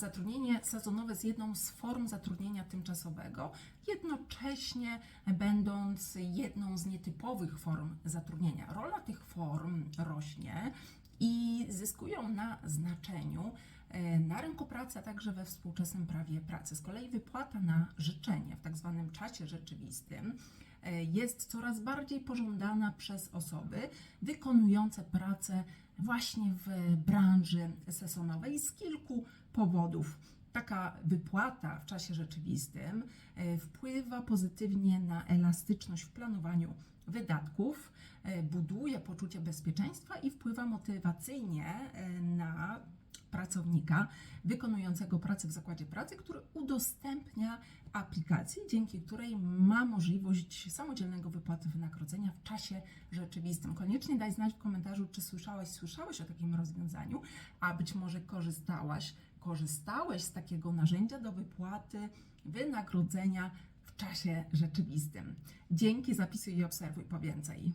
zatrudnienie sezonowe jest jedną z form zatrudnienia tymczasowego, jednocześnie będąc jedną z nietypowych form zatrudnienia. Rola tych form rośnie i zyskują na znaczeniu e, na rynku pracy, a także we współczesnym prawie pracy. Z kolei wypłata na życzenie w tak zwanym czasie rzeczywistym e, jest coraz bardziej pożądana przez osoby wykonujące pracę właśnie w branży sezonowej z kilku powodów. Taka wypłata w czasie rzeczywistym e, wpływa pozytywnie na elastyczność w planowaniu wydatków, buduje poczucie bezpieczeństwa i wpływa motywacyjnie e, na pracownika wykonującego pracę w zakładzie pracy, który udostępnia aplikację, dzięki której ma możliwość samodzielnego wypłaty wynagrodzenia w czasie rzeczywistym. Koniecznie daj znać w komentarzu, czy słyszałaś, słyszałeś o takim rozwiązaniu, a być może korzystałaś, korzystałeś z takiego narzędzia do wypłaty wynagrodzenia w czasie rzeczywistym. Dzięki, zapisuj i obserwuj po więcej.